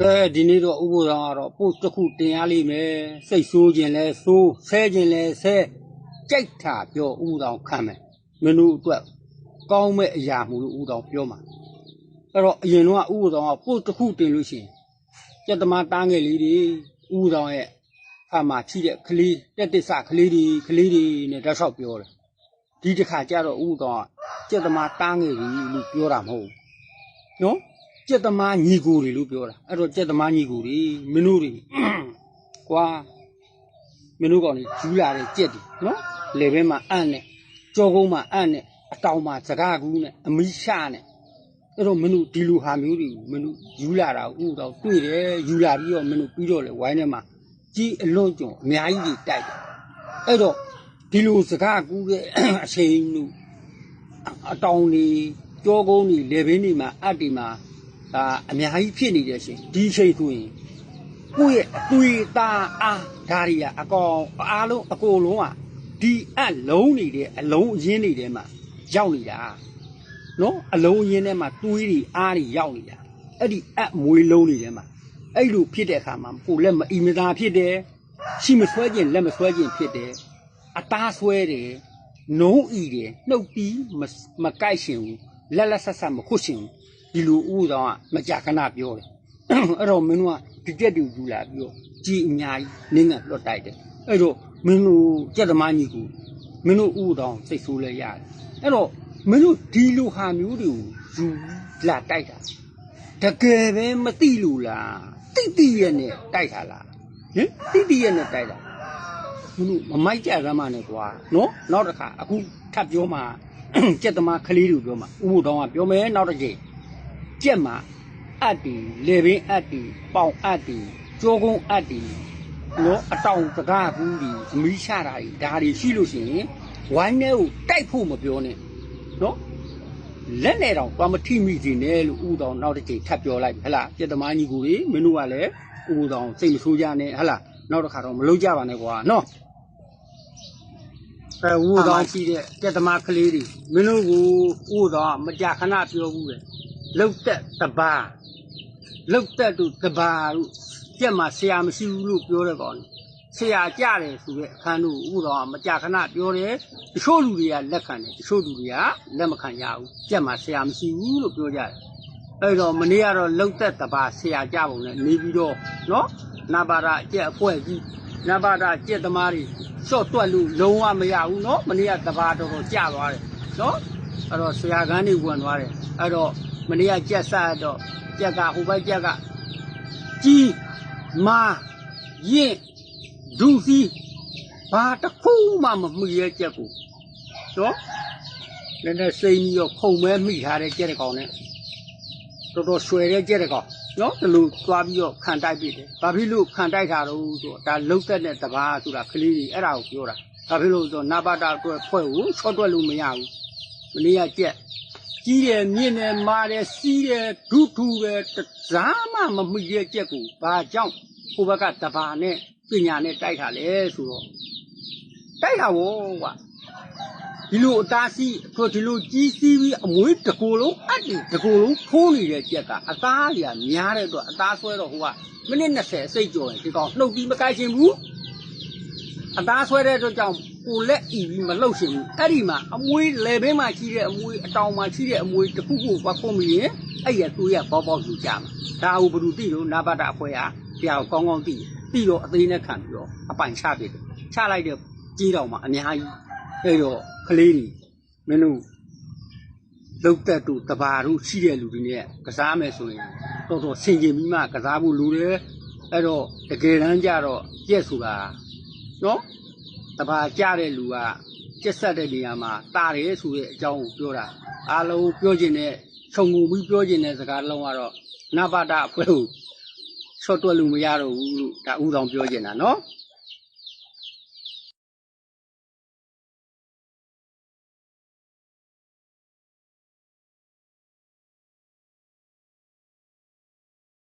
ကဲဒီနေ့တော့ဥပဒေကတော့ပို့တစ်ခုတင်ရလိမ့်မယ်စိတ်ဆိုးခြင်းလဲဆိုးဆဲခြင်းလဲဆဲကြိုက်တာပြောဥပဒေခံမယ်မင်းတို့အတွက်ကောင်းမဲ့အရာမှုလို့ဥပဒေပြောမှာအဲ့တော့အရင်တော့ဥပဒေကပို့တစ်ခုတင်လို့ရှိရင်စက်သမားတားငယ်လေးတွေဥပဒေရဲ့အမှချိတဲ့ကလေးတက်တစ္ဆကလေးတွေကလေးတွေနဲ့တောက်လျှောက်ပြောတယ်ဒီတစ်ခါကျတော့ဥပဒေကစက်သမားတားငယ်ကြီးလို့ပြောတာမဟုတ်ဘူးနော် ကြက်သမားညီကိုတွေလို့ပြောတာအဲ့တော့ကြက်သမားညီကိုတွေမင်းတို့တွေကွာမင်းတို့ကောင်တွေယူလာတဲ့ကြက်တွေနော်လေဘဲမှာအံ့နဲ့ကြောကုန်းမှာအံ့နဲ့အတောင်မှာစကားကူးနဲ့အမီးရှာနဲ့အဲ့တော့မင်းတို့ဒီလိုဟာမျိုးတွေကိုမင်းတို့ယူလာတာဥတော့တွေ့တယ်ယူလာပြီးတော့မင်းတို့ပြီးတော့လေဝိုင်းထဲမှာကြီးအလွန်ကြုံအများကြီးတွေတိုက်တယ်အဲ့တော့ဒီလိုစကားကူးတဲ့အချိန်တို့အတောင်တွေကြောကုန်းတွေလေဘင်းတွေမှာအပ်တွေမှာ ဒါအများကြီးဖြစ်နေတဲ့အချိန်ဒီအချိန်ဆိုရင်ကိုယ့်ရဲ့အသွေးသားအားဒါတွေကအကောင်အားလုံးအကိုလုံးကဒီအပ်လုံးနေတဲ့အလုံးအရင်းတွေထဲမှာရောက်နေတာနော်အလုံးအရင်းထဲမှာသွေးတွေအားတွေရောက်နေတာအဲ့ဒီအပ်မွေးလုံးတွေထဲမှာအဲ့လိုဖြစ်တဲ့အခါမှာကိုယ်လက်မအီမသာဖြစ်တယ်ရှိမဆွဲခြင်းလက်မဆွဲခြင်းဖြစ်တယ်အသားဆွဲတယ်နုံးဤတယ်နှုတ်ပြီးမစမကိုက်ရှင်ဘူးလက်လက်ဆက်ဆက်မခုတ်ရှင်ဘူး ဒီလိုဥတော်ကမကြခဏပြောတယ်အဲ့တော့မင်းတို့ကဒီကြက်တူယူလာပြီးတော့ကြည်အများကြီးနင်းကလွတ်တိုက်တယ်အဲ့တော့မင်းတို့ကြက်သမားကြီးကိုမင်းတို့ဥတော်စိတ်ဆိုးလဲရတယ်အဲ့တော့မင်းတို့ဒီလိုဟာမျိုးတွေကိုယူလာတိုက်တာတကယ်ပဲမသိလို့လားတိတိရဲ့နဲ့တိုက်တာလားဟင်တိတိရဲ့နဲ့တိုက်တာမင်းတို့မမိုက်ကြရမ်းမနဲ့ကွာနော်နောက်တစ်ခါအခုထပ်ပြောမှာကြက်သမားကလေးတို့ပြောမှာဥဖို့တောင်းကပြောမယ်နောက်တစ်ချိန် ကြက်မှာအတ်တီလေပင်အတ်တီပေါင်အတ်တီကြောကုန်းအတ်တီနော်အတောင်တကားကူးဒီအမီးချတာကြီးဒါတွေရှိလို့ရှိရင်ဝိုင်းထဲကိုတိုက်ဖို့မပြောနဲ့နော်လက်နဲ့တော့သွားမထိမိစေနဲ့လို့ဥတောင်နောက်တစ်ချိန်ထပ်ပြောလိုက်ပြီဟဟလားကြက်သမားကြီးကိုလေမင်းတို့ကလည်းဥတောင်စိတ်မဆိုးကြနဲ့ဟဟလားနောက်တစ်ခါတော့မလုပ်ကြပါနဲ့ကွာနော်အဲဝူတော်ရှိတဲ့ကြက်သမားကလေးတွေမင်းတို့ကိုဝူတော်မကြခဏပြောဘူးလေ လောက်တက်တပါလောက်တက်တို့တပါတို့ကြက်မှာဆရာမရှိဘူးလို့ပြောတဲ့ကောင်ဆရာကြတယ်ဆိုတဲ့အခန်းတို့ဥတော်မကြခဏပြောတယ်တချို့လူတွေကလက်ခံတယ်တချို့လူတွေကလက်မခံရဘူးကြက်မှာဆရာမရှိဘူးလို့ပြောကြတယ်အဲ့တော့မနေ့ကတော့လောက်သက်တပါဆရာကြပုံနဲ့နေပြီးတော့နော်နာပါရာကြက်အဖွဲ့ကြီးနာပါရာကြက်သမားတွေစော့တွက်လို့လုံးဝမရဘူးနော်မနေ့ကတပါတော်တော်ကြသွားတယ်နော်အဲ့တော့ဆရာကန်းတွေဝင်သွားတယ်အဲ့တော့ မနေ့ကကြက်စားတော့ကြက်ကဟိုဘက်ကြက်ကကြီးမာရင့်ဒူစီဘာတစ်ခုမှမမှီရဲ့ကြက်ကိုတော့နည်းနည်းစိမ့်ပြီးတော့ခုံမဲမိထားတဲ့ကြက်တကောင်နဲ့တော်တော်ဆွဲတဲ့ကြက်တကောင်နော်ဒီလိုသွားပြီးတော့ခံတိုက်ပြီတယ်။ဘာဖြစ်လို့ခံတိုက်တာတော့ဆိုတော့ဒါလှုပ်သက်တဲ့တဘာဆိုတာကလေးကြီးအဲ့ဒါကိုပြောတာ။ဘာဖြစ်လို့ဆိုတော့နဘာတာအတွက်ဖွဲ့ကိုချော့တွက်လို့မရဘူး။မနေ့ကကြက် ကြီးတယ်မြင့်တယ်မာတယ်စီးတယ်ဒုထူပဲတစားမှမမိရဲ့ကြက်ကိုဘာကြောင့်ဟိုဘက်ကတဘာနဲ့ပညာနဲ့တိုက်တာလဲဆိုတော့တိုက်တာဝေါကွာဒီလိုအသားစီးအခုဒီလိုကြီးစီးပြီးအမွေးတကူလုံးအတ်ဒီတကူလုံးဖိုးနေတဲ့ကြက်ကအသားကြီးကများတဲ့အတွက်အသားဆွဲတော့ဟိုကမိနစ်20အစိတ်ကျော်ရင်ဒီကောင်နှုတ်ပြီးမကိုက်ရှင်ဘူးအသားဆွဲတဲ့အတွက်ကြောင့် ကိုလက်ဤပြီးမလှုပ်ရှင်ဘူးအဲ့ဒီမှာအမွေးလေဘင်းမှာရှိတဲ့အမွေးအတောင်မှာရှိတဲ့အမွေးတစ်ခုခုဘာခုံးပြီးရင်အဲ့ရသူရပေါပေါယူကြမှာဒါဟုဘယ်သူသိလို့နာဘတာအဖွဲဟာတရားကိုကောင်းကောင်းသိသိတော့အသေးနဲ့ခံပြီးတော့အပိုင်ချပြတယ်ချလိုက်တဲ့ကြီးတော်မှာအများကြီးအဲ့တော့ကလေးတွေမင်းတို့လုတ်တက်တို့တဘာတို့ရှိတဲ့လူတွေနဲ့ကစားမယ်ဆိုရင်တော်တော်ဆင်ခြင်ပြီးမှကစားဖို့လိုတယ်အဲ့တော့တကယ်တမ်းကျတော့ကြက်ဆိုတာနော် တဘာကြတဲ့လူကကြက်ဆက်တဲ့နေရာမှာတာတယ်ဆိုတဲ့အကြောင်းကိုပြောတာအားလုံးပြောခြင်းနဲ့ခြုံငုံပြီးပြောခြင်းတဲ့စကားလုံးကတော့နဘာတာအဖွဲ့ကိုချော့တွက်လို့မရတော့ဘူးလို့ဒါဥဆောင်ပြောခြင်းတာနော်